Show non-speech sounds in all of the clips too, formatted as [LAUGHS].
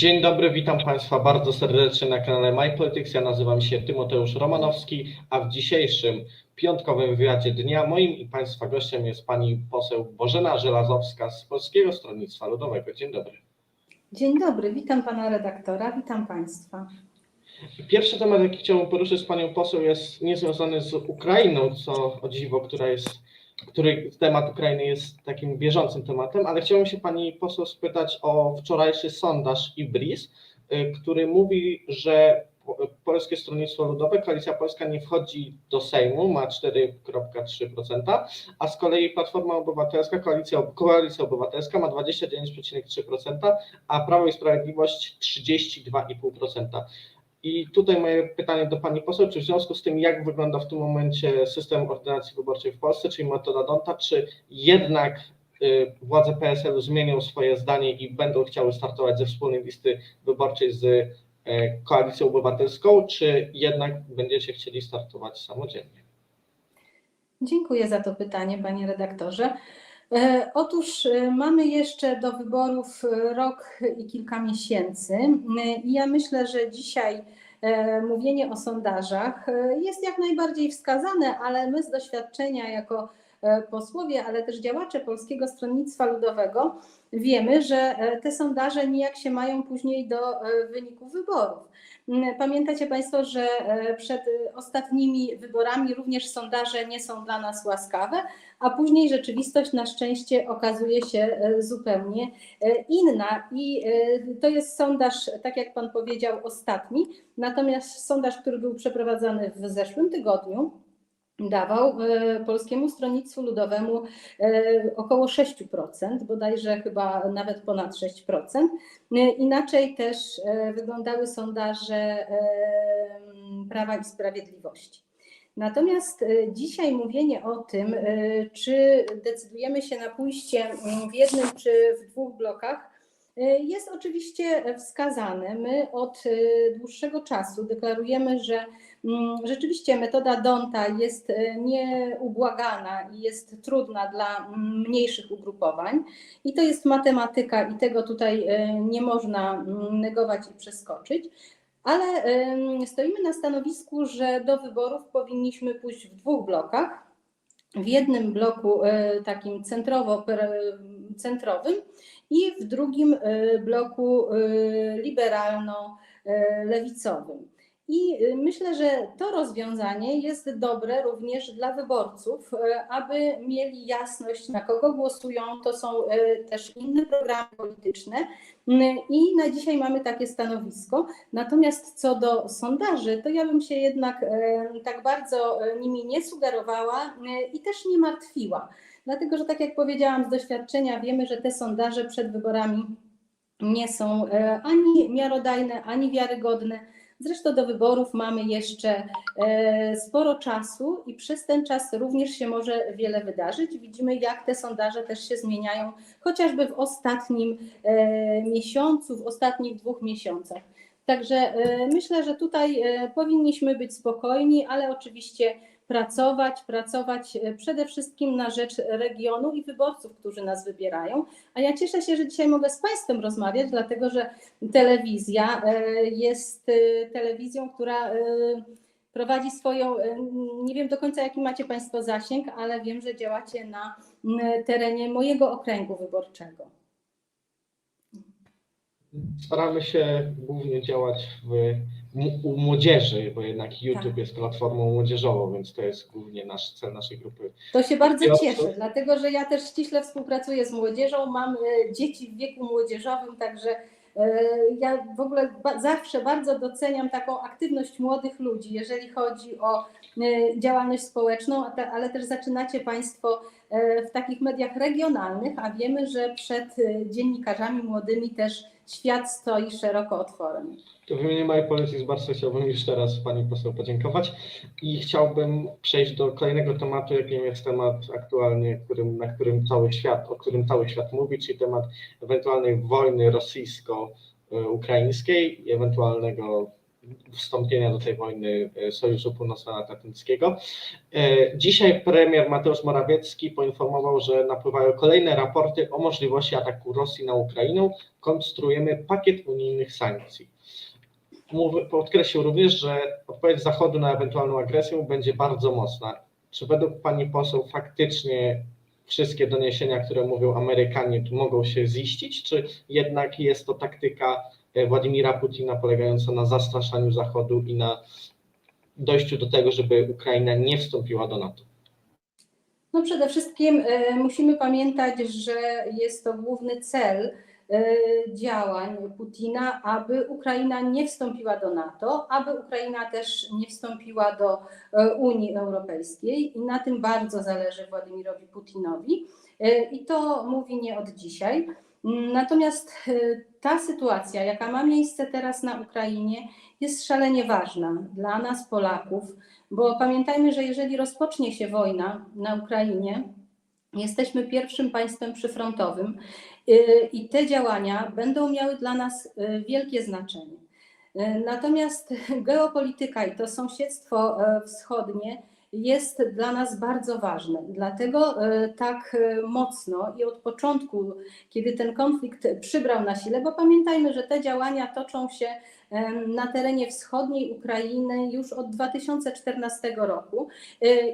Dzień dobry, witam Państwa bardzo serdecznie na kanale MyPolitics. Ja nazywam się Tymoteusz Romanowski, a w dzisiejszym piątkowym wywiadzie dnia moim i Państwa gościem jest pani poseł Bożena Żelazowska z Polskiego Stronnictwa Ludowego. Dzień dobry. Dzień dobry, witam pana redaktora, witam państwa. Pierwszy temat, jaki chciałbym poruszyć z panią poseł, jest niezwiązany z Ukrainą, co o dziwo, która jest, który temat Ukrainy jest takim bieżącym tematem, ale chciałbym się pani poseł spytać o wczorajszy sondaż IBRIS, y, który mówi, że Po- Polskie Stronnictwo Ludowe, Koalicja Polska nie wchodzi do Sejmu, ma 4,3%, a z kolei Platforma Obywatelska, Koalicja, Koalicja Obywatelska ma 29,3%, a Prawo i Sprawiedliwość 32,5%. I tutaj moje pytanie do Pani Poseł, czy w związku z tym, jak wygląda w tym momencie system ordynacji wyborczej w Polsce, czyli metoda Donta, czy jednak y, władze PSL-u zmienią swoje zdanie i będą chciały startować ze wspólnej listy wyborczej z y, Koalicją Obywatelską, czy jednak będziecie chcieli startować samodzielnie? Dziękuję za to pytanie, panie redaktorze. E, Otóż e, mamy jeszcze do wyborów e, rok i kilka miesięcy. I ja myślę, że dzisiaj mówienie o sondażach jest jak najbardziej wskazane, ale my z doświadczenia jako posłowie, ale też działacze Polskiego Stronnictwa Ludowego wiemy, że e, te sondaże nijak się mają później do e, wyników wyborów. Mm, Pamiętacie Państwo, że e, przed e, ostatnimi wyborami również sondaże nie są dla nas łaskawe, a później rzeczywistość na szczęście okazuje się e, zupełnie e, inna. I e, to jest sondaż, tak jak Pan powiedział, ostatni. Natomiast sondaż, który był przeprowadzany w zeszłym tygodniu, dawał e, Polskiemu Stronnictwu Ludowemu e, około 6%, bodajże chyba nawet ponad 6%. E, Inaczej też wyglądały sondaże Prawa i Sprawiedliwości. Natomiast dzisiaj mówienie o tym, czy decydujemy się na pójście mm, w jednym czy w dwóch blokach, jest oczywiście wskazane. My od e, dłuższego czasu deklarujemy, że Mm, Rzeczywiście metoda Donta jest e, nieubłagana i jest trudna dla mm, mniejszych ugrupowań i to jest matematyka i tego tutaj e, nie można mm, negować i przeskoczyć. Ale stoimy na stanowisku, że do wyborów powinniśmy pójść w dwóch blokach. W jednym bloku e, takim centrowo, centrowym i w drugim e, bloku e, liberalno-lewicowym. I y, myślę, że to rozwiązanie jest dobre również dla wyborców, e, aby mieli jasność, na kogo głosują. To są e, też inne programy polityczne. Mm, I na dzisiaj mamy takie stanowisko. Natomiast co do sondaży, to ja bym się jednak e, tak bardzo e, nimi nie sugerowała e, i też nie martwiła. Dlatego, że tak jak powiedziałam z doświadczenia, wiemy, że te sondaże przed wyborami nie są e, ani miarodajne, ani wiarygodne. Zresztą do wyborów mamy jeszcze e, sporo czasu i przez ten czas również się może wiele wydarzyć. Widzimy, jak te sondaże też się zmieniają, chociażby w ostatnim e, miesiącu, w ostatnich dwóch miesiącach. Także myślę, że tutaj powinniśmy być spokojni, ale oczywiście pracować, pracować e, przede wszystkim na rzecz regionu i wyborców, którzy nas wybierają. A ja cieszę się, że dzisiaj mogę z Państwem rozmawiać, dlatego że telewizja e, jest e, telewizją, która prowadzi swoją, nie wiem do końca jaki macie Państwo zasięg, ale wiem, że działacie na terenie mojego okręgu wyborczego. Staramy się głównie działać w, u młodzieży, bo jednak YouTube Tak. jest platformą młodzieżową, więc to jest głównie nasz cel naszej grupy. To się bardzo Ja- cieszę, dlatego że ja też ściśle współpracuję z młodzieżą, mam e, dzieci w wieku młodzieżowym, także e, ja w ogóle zawsze bardzo doceniam taką aktywność młodych ludzi, jeżeli chodzi o e, działalność społeczną, ale też zaczynacie Państwo w takich mediach regionalnych, a wiemy, że przed dziennikarzami młodymi też świat stoi szeroko otworem. W imieniu mojej policji bardzo chciałbym już teraz Pani poseł podziękować i chciałbym przejść do kolejnego tematu, jakim jest temat aktualnie, którym, na którym cały świat, o którym cały świat mówi, czyli temat ewentualnej wojny rosyjsko-ukraińskiej i ewentualnego wstąpienia do tej wojny e, Sojuszu Północnoatlantyckiego. E, Dzisiaj premier Mateusz Morawiecki poinformował, że napływają kolejne raporty o możliwości ataku Rosji na Ukrainę. Konstruujemy pakiet unijnych sankcji. Podkreślił również, że odpowiedź Zachodu na ewentualną agresję będzie bardzo mocna. Czy według pani poseł faktycznie wszystkie doniesienia, które mówią Amerykanie, tu mogą się ziścić, czy jednak jest to taktyka Władimira Putina polegająca na zastraszaniu Zachodu i na dojściu do tego, żeby Ukraina nie wstąpiła do NATO? No przede wszystkim e, musimy pamiętać, że jest to główny cel e, działań Putina, aby Ukraina nie wstąpiła do NATO, aby Ukraina też nie wstąpiła do e, Unii Europejskiej i na tym bardzo zależy Władimirowi Putinowi E, i to mówi nie od dzisiaj. Natomiast e, ta sytuacja, jaka ma miejsce teraz na Ukrainie, jest szalenie ważna dla nas, Polaków, bo pamiętajmy, że jeżeli rozpocznie się wojna na Ukrainie, jesteśmy pierwszym państwem przyfrontowym y, i te działania będą miały dla nas y, wielkie znaczenie. Y, Natomiast geopolityka i to sąsiedztwo e, wschodnie jest dla nas bardzo ważne. Dlatego e, tak e, mocno i od początku, kiedy ten konflikt przybrał na sile, bo pamiętajmy, że te działania toczą się em, na terenie wschodniej Ukrainy już od 2014 roku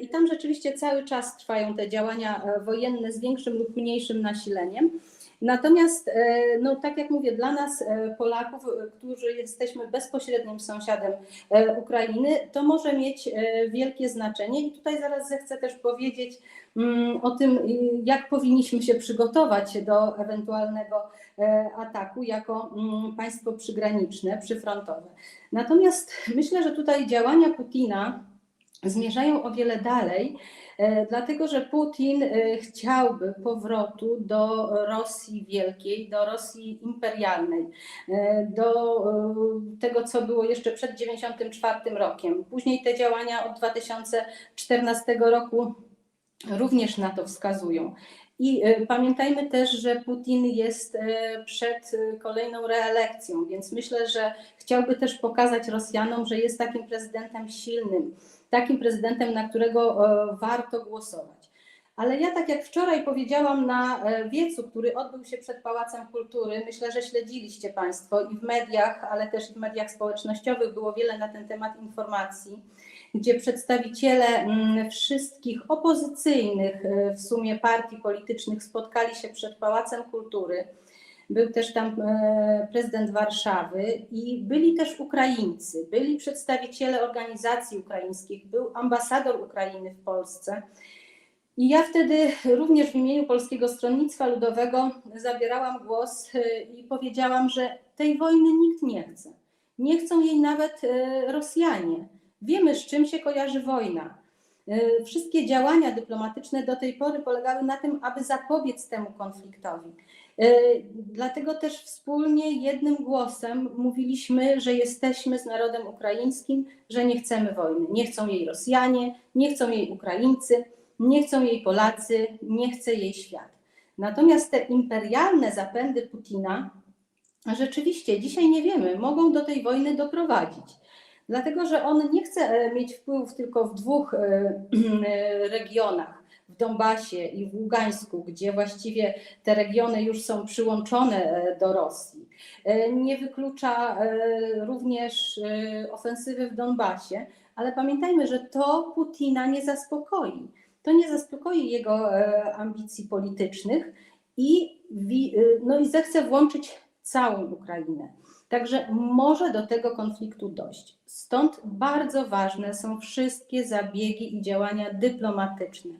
i tam rzeczywiście cały czas trwają te działania e, wojenne z większym lub mniejszym nasileniem. Natomiast, e, no, tak jak mówię, dla nas, e, Polaków, e, którzy jesteśmy bezpośrednim sąsiadem Ukrainy, to może mieć wielkie znaczenie. I tutaj zaraz zechcę też powiedzieć mm, o tym, jak powinniśmy się przygotować do ewentualnego ataku jako mm, państwo przygraniczne, przyfrontowe. Natomiast myślę, że tutaj działania Putina zmierzają o wiele dalej, dlatego że Putin e, chciałby powrotu do Rosji Wielkiej, do Rosji imperialnej, e, do e, tego, co było jeszcze przed 1994 rokiem. Później te działania od 2014 roku również na to wskazują. I e, pamiętajmy też, że Putin jest e, przed e, kolejną reelekcją, więc myślę, że chciałby też pokazać Rosjanom, że jest takim prezydentem silnym, takim prezydentem, na którego e, warto głosować. Ale ja, tak jak wczoraj powiedziałam na e, wiecu, który odbył się przed Pałacem Kultury, myślę, że śledziliście Państwo i w mediach, ale też i w mediach społecznościowych było wiele na ten temat informacji, gdzie przedstawiciele mm, wszystkich opozycyjnych e, w sumie partii politycznych spotkali się przed Pałacem Kultury. Był też tam e, prezydent Warszawy i byli też Ukraińcy, byli przedstawiciele organizacji ukraińskich, był ambasador Ukrainy w Polsce. I ja wtedy również w imieniu Polskiego Stronnictwa Ludowego zabierałam głos e, i powiedziałam, że tej wojny nikt nie chce. Nie chcą jej nawet e, Rosjanie. Wiemy, z czym się kojarzy wojna. Wszystkie działania dyplomatyczne do tej pory polegały na tym, aby zapobiec temu konfliktowi. E, Dlatego też wspólnie, jednym głosem mówiliśmy, że jesteśmy z narodem ukraińskim, że nie chcemy wojny. Nie chcą jej Rosjanie, nie chcą jej Ukraińcy, nie chcą jej Polacy, nie chce jej świat. Natomiast te imperialne zapędy Putina rzeczywiście dzisiaj nie wiemy, mogą do tej wojny doprowadzić. Dlatego, że on nie chce e, mieć wpływów tylko w dwóch e, [CLEARS THROAT] regionach, w Donbasie i w Ługańsku, gdzie właściwie te regiony już są przyłączone e, do Rosji. E, Nie wyklucza e, również ofensywy w Donbasie, ale pamiętajmy, że to Putina nie zaspokoi. To nie zaspokoi jego ambicji politycznych i, no i zechce włączyć całą Ukrainę. Także może do tego konfliktu dojść. Stąd bardzo ważne są wszystkie zabiegi i działania dyplomatyczne.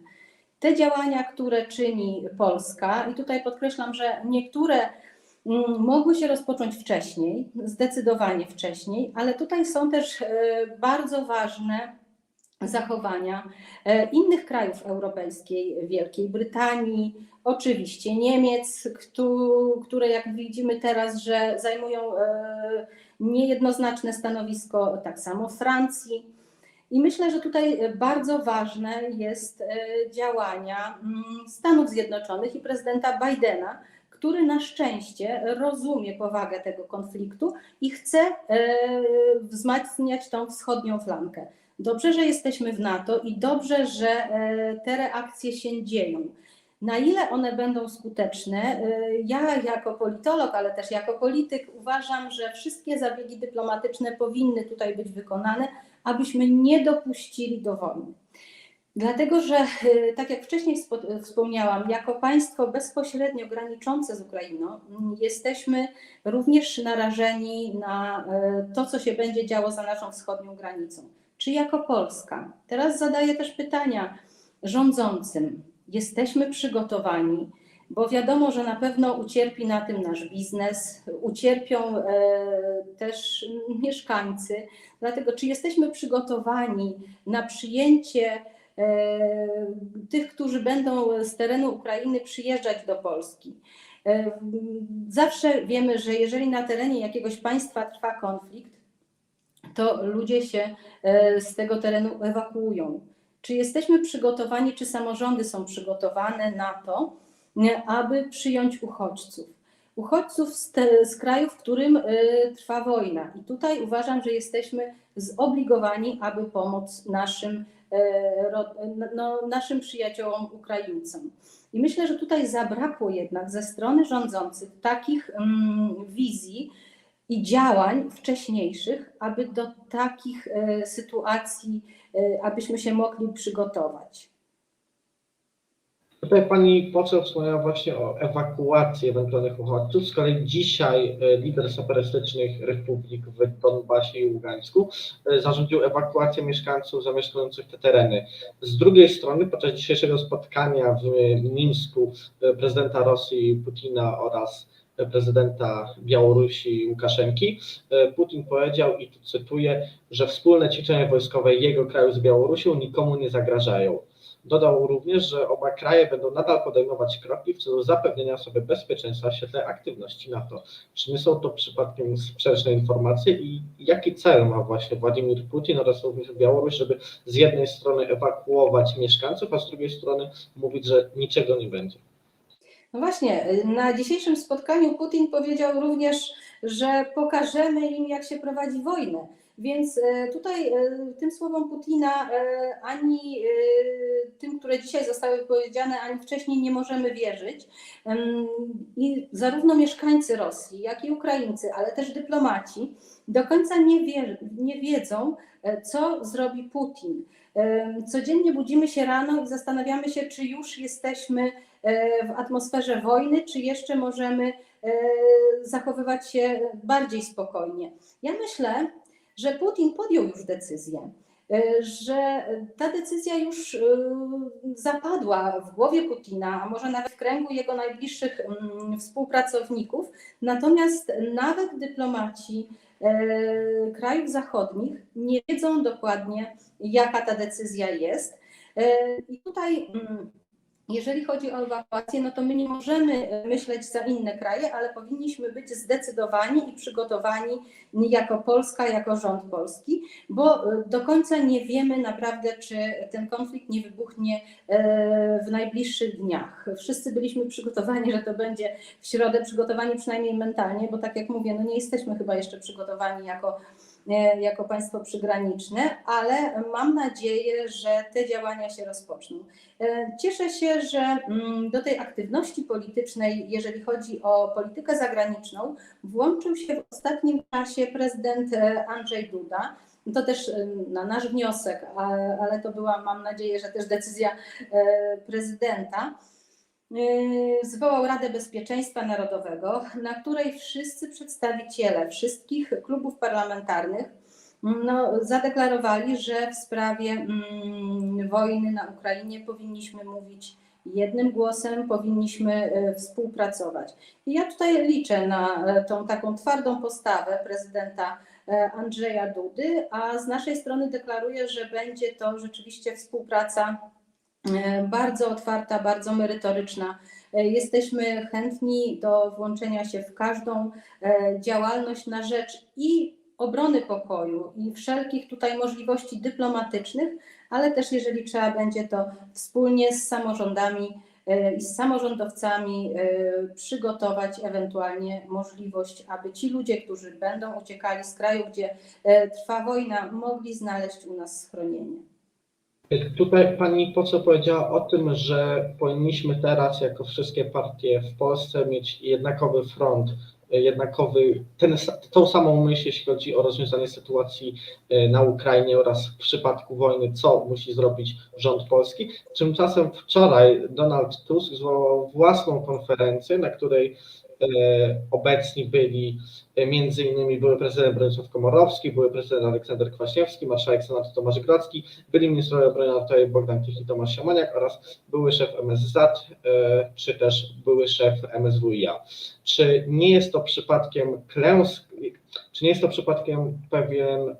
Te działania, które czyni Polska, i tutaj podkreślam, że niektóre mm, mogły się rozpocząć wcześniej, zdecydowanie wcześniej, ale tutaj są też e, bardzo ważne zachowania e, innych krajów europejskiej, Wielkiej Brytanii, oczywiście Niemiec, któ- które jak widzimy teraz, że zajmują e, niejednoznaczne stanowisko, tak samo Francji. I myślę, że tutaj bardzo ważne jest e, działania mm, Stanów Zjednoczonych i prezydenta Bidena, który na szczęście rozumie powagę tego konfliktu i chce e, wzmacniać tą wschodnią flankę. Dobrze, że jesteśmy w NATO i dobrze, że e, te reakcje się dzieją. Na ile one będą skuteczne, e, ja jako politolog, ale też jako polityk uważam, że wszystkie zabiegi dyplomatyczne powinny tutaj być wykonane, abyśmy nie dopuścili do wojny. Dlatego, że e, tak jak wcześniej wspo- wspomniałam, jako państwo bezpośrednio graniczące z Ukrainą, m, jesteśmy również narażeni na e, to, co się będzie działo za naszą wschodnią granicą. Czy jako Polska? Teraz zadaję też pytania rządzącym. Jesteśmy przygotowani, bo wiadomo, że na pewno ucierpi na tym nasz biznes, ucierpią e, też mieszkańcy. Dlatego, czy jesteśmy przygotowani na przyjęcie e, tych, którzy będą z terenu Ukrainy przyjeżdżać do Polski? E, Zawsze wiemy, że jeżeli na terenie jakiegoś państwa trwa konflikt, to ludzie się z tego terenu ewakuują. Czy jesteśmy przygotowani, czy samorządy są przygotowane na to, aby przyjąć uchodźców? Uchodźców z, te, z kraju, w którym e, trwa wojna. I tutaj uważam, że jesteśmy zobligowani, aby pomóc naszym, ro, no, naszym przyjaciołom Ukraińcom. I myślę, że tutaj zabrakło jednak ze strony rządzących takich mm, wizji, i działań wcześniejszych, aby do takich e, sytuacji, abyśmy się mogli przygotować. Tutaj pani poseł wspomniała właśnie o ewakuacji ewentualnych uchodźców. Z kolei dzisiaj e, lider separatystycznych republik w Donbasie i Ługańsku e, zarządził ewakuację mieszkańców zamieszkujących te tereny. Z drugiej strony, podczas dzisiejszego spotkania w Mińsku e, prezydenta Rosji Putina oraz prezydenta Białorusi Łukaszenki, Putin powiedział, i tu cytuję, że wspólne ćwiczenia wojskowe jego kraju z Białorusią nikomu nie zagrażają. Dodał również, że oba kraje będą nadal podejmować kroki w celu zapewnienia sobie bezpieczeństwa w świetle aktywności NATO. Czy nie są to przypadkiem sprzeczne informacje i jaki cel ma właśnie Władimir Putin oraz również Białoruś, żeby z jednej strony ewakuować mieszkańców, a z drugiej strony mówić, że niczego nie będzie? No właśnie, na dzisiejszym spotkaniu Putin powiedział również, że pokażemy im, jak się prowadzi wojnę. Więc e, tutaj e, tym słowom Putina e, ani tym, które dzisiaj zostały powiedziane, ani wcześniej nie możemy wierzyć. I zarówno mieszkańcy Rosji, jak i Ukraińcy, ale też dyplomaci do końca nie, wie, nie wiedzą, co zrobi Putin. Codziennie budzimy się rano i zastanawiamy się, czy już jesteśmy w atmosferze wojny, czy jeszcze możemy zachowywać się bardziej spokojnie. Ja myślę, że Putin podjął już decyzję, że ta decyzja już zapadła w głowie Putina, a może nawet w kręgu jego najbliższych współpracowników. Natomiast nawet dyplomaci krajów zachodnich nie wiedzą dokładnie, jaka ta decyzja jest. I tutaj jeżeli chodzi o ewakuację, no to my nie możemy myśleć za inne kraje, ale powinniśmy być zdecydowani i przygotowani jako Polska, jako rząd polski, bo do końca nie wiemy naprawdę, czy ten konflikt nie wybuchnie w najbliższych dniach. Wszyscy byliśmy przygotowani, że to będzie w środę, przygotowani przynajmniej mentalnie, bo tak jak mówię, no nie jesteśmy chyba jeszcze przygotowani jako jako państwo przygraniczne, ale mam nadzieję, że te działania się rozpoczną. Cieszę się, że mm, do tej aktywności politycznej, jeżeli chodzi o politykę zagraniczną, włączył się w ostatnim czasie prezydent Andrzej Duda. To też na nasz wniosek, ale to była, mam nadzieję, że też decyzja prezydenta zwołał Radę Bezpieczeństwa Narodowego, na której wszyscy przedstawiciele wszystkich klubów parlamentarnych no, zadeklarowali, że w sprawie mm, wojny na Ukrainie powinniśmy mówić jednym głosem, powinniśmy współpracować. I ja tutaj liczę na tą taką twardą postawę prezydenta Andrzeja Dudy, a z naszej strony deklaruję, że będzie to rzeczywiście współpraca bardzo otwarta, bardzo merytoryczna. Jesteśmy chętni do włączenia się w każdą działalność na rzecz i obrony pokoju, i wszelkich tutaj możliwości dyplomatycznych, ale też jeżeli trzeba będzie to wspólnie z samorządami e, i z samorządowcami e, przygotować ewentualnie możliwość, aby ci ludzie, którzy będą uciekali z kraju, gdzie e, trwa wojna, mogli znaleźć u nas schronienie. Tutaj pani poseł powiedziała o tym, że powinniśmy teraz, jako wszystkie partie w Polsce, mieć jednakowy front, jednakowy, ten, tą samą myśl, jeśli chodzi o rozwiązanie sytuacji e, na Ukrainie oraz w przypadku wojny, co musi zrobić rząd polski. Tymczasem wczoraj Donald Tusk zwołał własną konferencję, na której obecni byli e, między innymi były prezydent Bronisław Komorowski, były prezydent Aleksander Kwaśniewski, marszałek Senatu Tomasz Grodzki, byli ministrowie obrony narodowej Bogdan Tichy i Tomasz Siemoniak oraz były szef MSZ, e, czy też były szef MSWiA. Czy nie jest to przypadkiem klęski, czy nie jest to przypadkiem pewien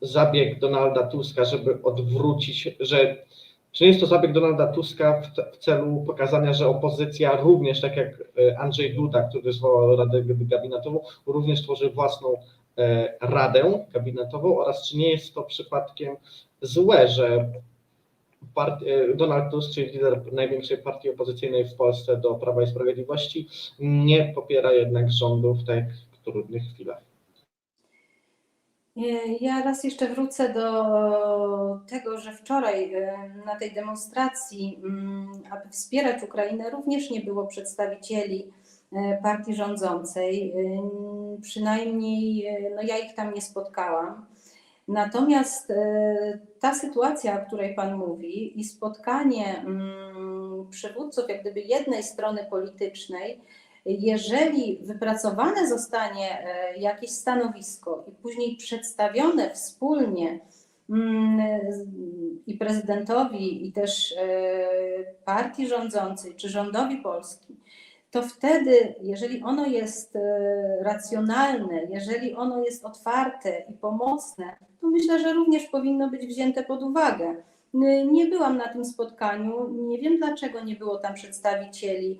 zabieg Donalda Tuska, żeby odwrócić, że czy jest to zabieg Donalda Tuska w, w celu pokazania, że opozycja również, tak jak e, Andrzej Duda, który zwołał Radę Gabinetową, również tworzy własną e, Radę Gabinetową oraz czy nie jest to przypadkiem złe, że part, e, Donald Tusk, czyli lider największej partii opozycyjnej w Polsce do Prawa i Sprawiedliwości, nie popiera jednak rządu w tak trudnych chwilach. Ja raz jeszcze wrócę do tego, że wczoraj e, na tej demonstracji, mm, aby wspierać Ukrainę, również nie było przedstawicieli e, partii rządzącej. E, Przynajmniej no ja ich tam nie spotkałam. Natomiast ta sytuacja, o której Pan mówi, i spotkanie mm, przywódców jak gdyby jednej strony politycznej, jeżeli wypracowane zostanie e, jakieś stanowisko i później przedstawione wspólnie mm, i prezydentowi, i też e, partii rządzącej, czy rządowi Polski, to wtedy, jeżeli ono jest e, racjonalne, jeżeli ono jest otwarte i pomocne, to myślę, że również powinno być wzięte pod uwagę. Nie byłam na tym spotkaniu, nie wiem dlaczego nie było tam przedstawicieli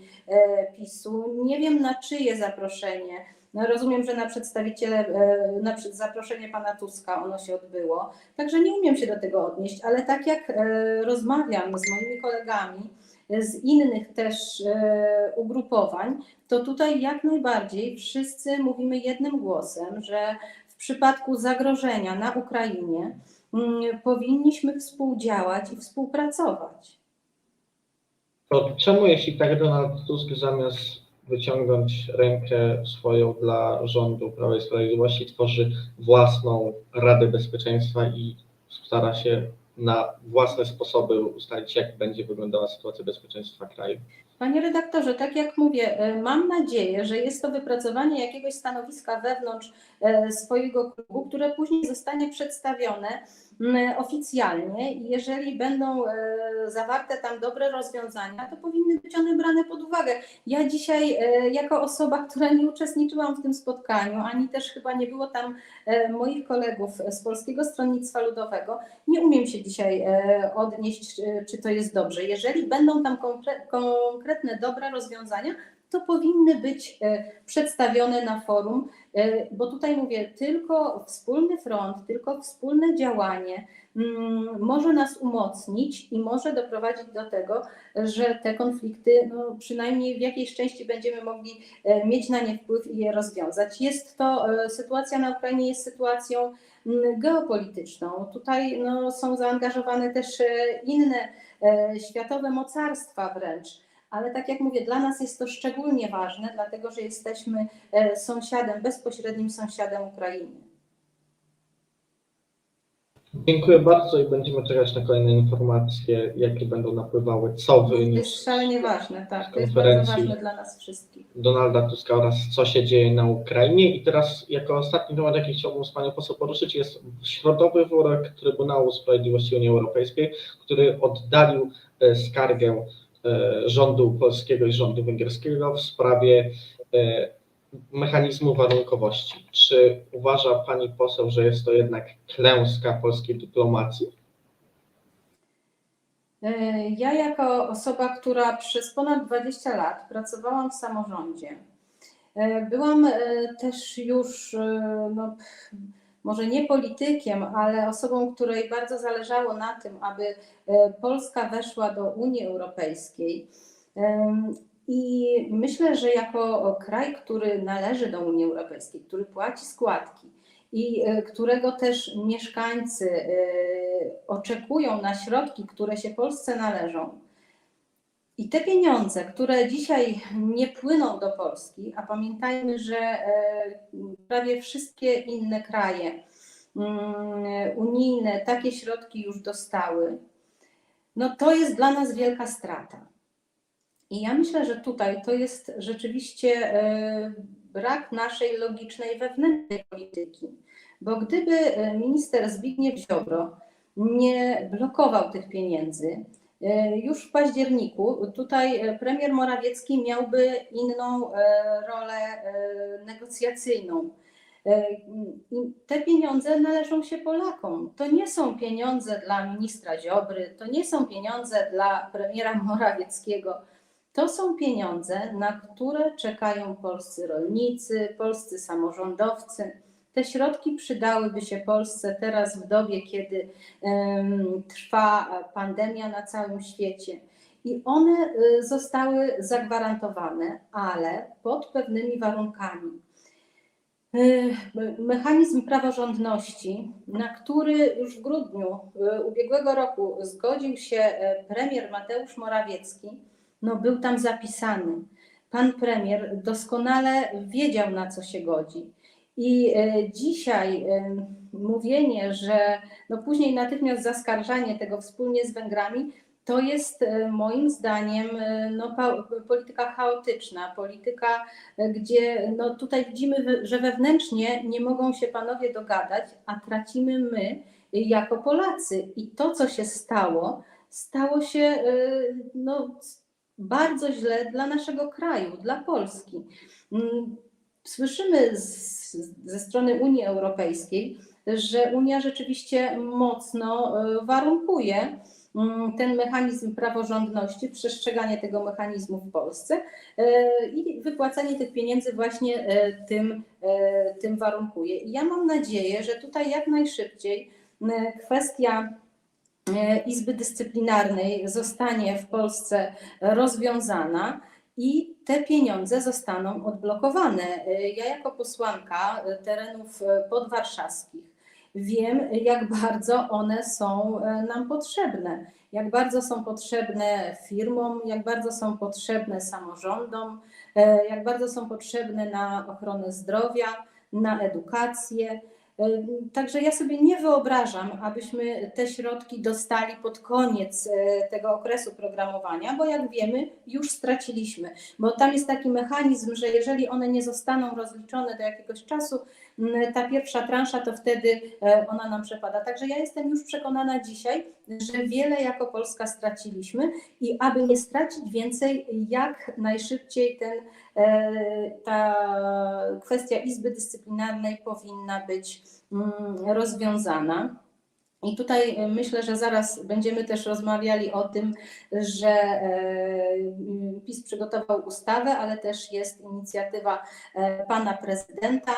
PiSu, nie wiem na czyje zaproszenie. No rozumiem, że na przedstawiciele, na zaproszenie pana Tuska ono się odbyło, także nie umiem się do tego odnieść, ale tak jak rozmawiam z moimi kolegami z innych też ugrupowań, to tutaj jak najbardziej wszyscy mówimy jednym głosem, że w przypadku zagrożenia na Ukrainie, powinniśmy współdziałać i współpracować. To czemu, jeśli tak Donald Tusk zamiast wyciągnąć rękę swoją dla rządu Prawa i Sprawiedliwości, tworzy własną Radę Bezpieczeństwa i stara się na własne sposoby ustalić, jak będzie wyglądała sytuacja bezpieczeństwa kraju? Panie redaktorze, tak jak mówię, e, mam nadzieję, że jest to wypracowanie jakiegoś stanowiska wewnątrz e, swojego klubu, które później zostanie przedstawione oficjalnie i jeżeli będą e, zawarte tam dobre rozwiązania, to powinny być one brane pod uwagę. Ja dzisiaj, jako osoba, która nie uczestniczyłam w tym spotkaniu, ani też chyba nie było tam moich kolegów z Polskiego Stronnictwa Ludowego, nie umiem się dzisiaj odnieść, czy to jest dobrze. Jeżeli będą tam konkretne dobre rozwiązania, to powinny być e, przedstawione na forum, e, bo tutaj mówię, tylko wspólny front, tylko wspólne działanie mm, może nas umocnić i może doprowadzić do tego, że te konflikty, no przynajmniej w jakiejś części będziemy mogli e, mieć na nie wpływ i je rozwiązać. Jest to, sytuacja na Ukrainie jest sytuacją mm, geopolityczną. Tutaj no, są zaangażowane też inne światowe mocarstwa wręcz ale tak jak mówię, dla nas jest to szczególnie ważne, dlatego że jesteśmy e, sąsiadem, bezpośrednim sąsiadem Ukrainy. Dziękuję bardzo i będziemy czekać na kolejne informacje, jakie będą napływały, co To wyniósł jest szalenie ważne, tak. To jest bardzo ważne dla nas wszystkich. Donalda Tuska oraz co się dzieje na Ukrainie. I teraz jako ostatni temat, jaki chciałbym z Panią poseł poruszyć, jest środowy wyrok Trybunału Sprawiedliwości Unii Europejskiej, który oddalił e, skargę rządu polskiego i rządu węgierskiego w sprawie e, mechanizmu warunkowości. Czy uważa pani poseł, że jest to jednak klęska polskiej dyplomacji? E, ja, jako osoba, która przez ponad 20 lat pracowałam w samorządzie, byłam też już no, może nie politykiem, ale osobą, której bardzo zależało na tym, aby e, Polska weszła do Unii Europejskiej. I myślę, że jako kraj, który należy do Unii Europejskiej, który płaci składki i e, którego też mieszkańcy e, oczekują na środki, które się Polsce należą, i te pieniądze, które dzisiaj nie płyną do Polski, a pamiętajmy, że e, prawie wszystkie inne kraje mm, unijne takie środki już dostały, no to jest dla nas wielka strata. I ja myślę, że tutaj to jest rzeczywiście e, brak naszej logicznej wewnętrznej polityki, bo gdyby e, minister Zbigniew Ziobro nie blokował tych pieniędzy, Już w październiku tutaj e, premier Morawiecki miałby inną e, rolę e, negocjacyjną. E, Te pieniądze należą się Polakom. To nie są pieniądze dla ministra Ziobry, to nie są pieniądze dla premiera [LAUGHS] Morawieckiego. To są pieniądze, na które czekają polscy rolnicy, polscy samorządowcy. Te środki przydałyby się Polsce teraz w dobie, kiedy trwa pandemia na całym świecie. I one y, zostały zagwarantowane, ale pod pewnymi warunkami. Y, Mechanizm praworządności, na który już w grudniu y, ubiegłego roku zgodził się y, premier Mateusz Morawiecki, no był tam zapisany. Pan premier doskonale wiedział, na co się godzi. I e, dzisiaj e, mówienie, że no później natychmiast zaskarżanie tego wspólnie z Węgrami, to jest e, moim zdaniem no, polityka chaotyczna, polityka, gdzie no, tutaj widzimy, że wewnętrznie nie mogą się panowie dogadać, a tracimy my jako Polacy. I to, co się stało, stało się no, bardzo źle dla naszego kraju, dla Polski. Słyszymy z, ze strony Unii Europejskiej, że Unia rzeczywiście mocno e, warunkuje mm, ten mechanizm praworządności, przestrzeganie tego mechanizmu w Polsce e, i wypłacanie tych pieniędzy właśnie e, tym, tym warunkuje. I ja mam nadzieję, że tutaj jak najszybciej kwestia Izby Dyscyplinarnej zostanie w Polsce rozwiązana i te pieniądze zostaną odblokowane. Ja jako posłanka terenów podwarszawskich wiem, jak bardzo one są nam potrzebne, jak bardzo są potrzebne firmom, jak bardzo są potrzebne samorządom, jak bardzo są potrzebne na ochronę zdrowia, na edukację. Także ja sobie nie wyobrażam, abyśmy te środki dostali pod koniec e, tego okresu programowania, bo jak wiemy, już straciliśmy, bo tam jest taki mechanizm, że jeżeli one nie zostaną rozliczone do jakiegoś czasu, ta pierwsza transza, to wtedy e, ona nam przepada. Także ja jestem już przekonana dzisiaj, że wiele jako Polska straciliśmy i aby nie stracić więcej, jak najszybciej ten, e, ta kwestia Izby Dyscyplinarnej powinna być mm, rozwiązana. I tutaj e, myślę, że zaraz będziemy też rozmawiali o tym, że e, PiS przygotował ustawę, ale też jest inicjatywa e, pana prezydenta,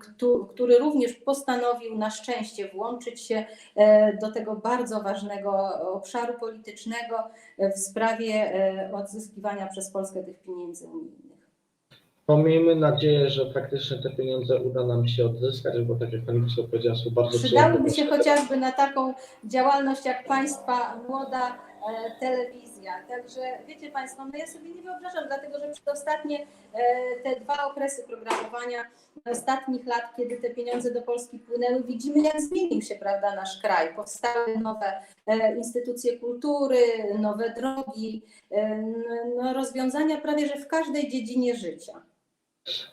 któ- który również postanowił na szczęście włączyć się do tego bardzo ważnego obszaru politycznego w sprawie odzyskiwania przez Polskę tych pieniędzy unijnych. To miejmy nadzieję, że faktycznie te pieniądze uda nam się odzyskać, bo tak jak pani poseł powiedziała, są bardzo Przydałyby się chociażby na taką działalność jak Państwa młoda e, telewizja. Także wiecie Państwo, no ja sobie nie wyobrażam, dlatego że przez ostatnie e, te dwa okresy programowania ostatnich lat, kiedy te pieniądze do Polski płynęły, widzimy jak zmienił się prawda, nasz kraj. Powstały nowe e, instytucje kultury, nowe drogi, no, rozwiązania prawie że w każdej dziedzinie życia.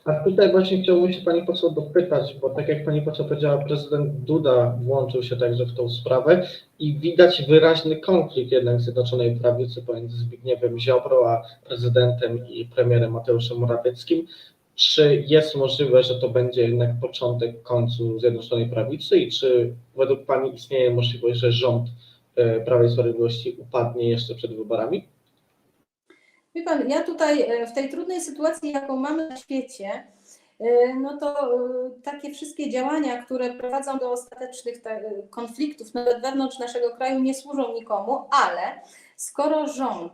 A tutaj właśnie chciałbym się pani poseł dopytać, bo tak jak pani poseł powiedziała, prezydent Duda włączył się także w tą sprawę i widać wyraźny konflikt jednak Zjednoczonej Prawicy pomiędzy Zbigniewem Ziobro a prezydentem i premierem Mateuszem Morawieckim. Czy jest możliwe, że to będzie jednak początek końcu Zjednoczonej Prawicy i czy według pani istnieje możliwość, że rząd e, Prawa i Sprawiedliwości upadnie jeszcze przed wyborami? Wie pan, ja tutaj e, w tej trudnej sytuacji, jaką mamy na świecie, e, no to e, takie wszystkie działania, które prowadzą do ostatecznych ta- konfliktów nawet wewnątrz naszego kraju nie służą nikomu, ale skoro rząd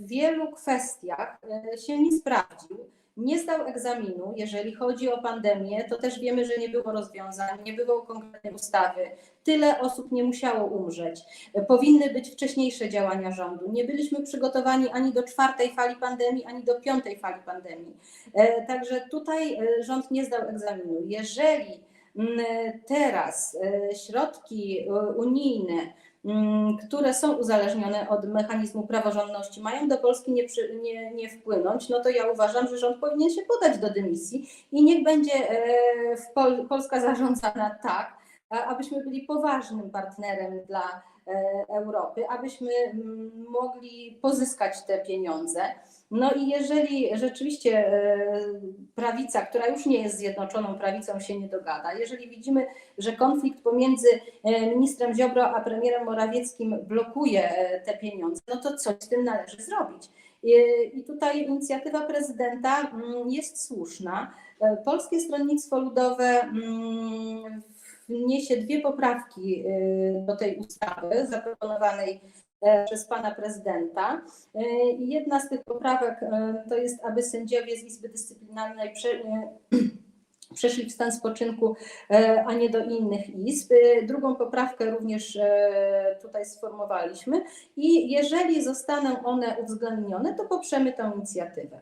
w wielu kwestiach się nie sprawdził, nie zdał egzaminu, jeżeli chodzi o pandemię, to też wiemy, że nie było rozwiązań, nie było konkretnej ustawy, tyle osób nie musiało umrzeć. Powinny być wcześniejsze działania rządu. Nie byliśmy przygotowani ani do czwartej fali pandemii, ani do piątej fali pandemii. E, Także tutaj e, rząd nie zdał egzaminu. Jeżeli teraz e, środki unijne, które są uzależnione od mechanizmu praworządności, mają do Polski nie, przy, nie, nie wpłynąć, no to ja uważam, że rząd powinien się podać do dymisji i niech będzie e, Pol, Polska zarządzana tak, abyśmy byli poważnym partnerem dla e, Europy, abyśmy mm, mogli pozyskać te pieniądze. No i jeżeli rzeczywiście e, prawica, która już nie jest zjednoczoną prawicą, się nie dogada, jeżeli widzimy, że konflikt pomiędzy e, ministrem Ziobro a premierem Morawieckim blokuje e, te pieniądze, no to coś z tym należy zrobić. I tutaj inicjatywa prezydenta mm, jest słuszna. Polskie Stronnictwo Ludowe mm, wniesie dwie poprawki do tej ustawy zaproponowanej przez pana prezydenta. E, jedna z tych poprawek e, to jest, aby sędziowie z Izby Dyscyplinarnej prze, e, [CLEARS THROAT] przeszli w stan spoczynku, e, a nie do innych izb. E, Drugą poprawkę również e, tutaj sformułowaliśmy i jeżeli zostaną one uwzględnione, to poprzemy tę inicjatywę.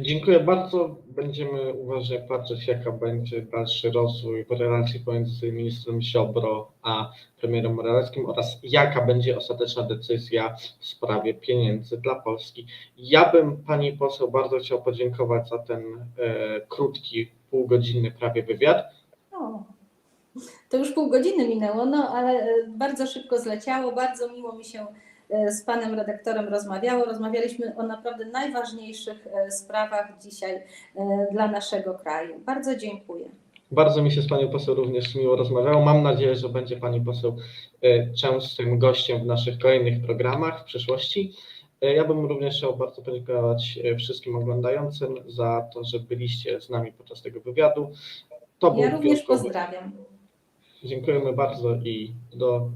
Dziękuję bardzo. Będziemy uważnie patrzeć, jaka będzie dalszy rozwój relacji pomiędzy ministrem Ziobro a premierem Morawieckim oraz jaka będzie ostateczna decyzja w sprawie pieniędzy dla Polski. Ja bym pani poseł bardzo chciał podziękować za ten e, krótki, półgodzinny prawie wywiad. O, to już pół godziny minęło, no ale e, bardzo szybko zleciało, bardzo miło mi się z panem redaktorem rozmawiało. Rozmawialiśmy o naprawdę najważniejszych e, sprawach dzisiaj e, dla naszego kraju. Bardzo dziękuję. Bardzo mi się z panią poseł również miło rozmawiało. Mam nadzieję, że będzie pani poseł e, częstym gościem w naszych kolejnych programach w przyszłości. E, Ja bym również chciał bardzo podziękować e, wszystkim oglądającym za to, że byliście z nami podczas tego wywiadu. To Ja również Piotr Kowoś. pozdrawiam. Dziękujemy bardzo i do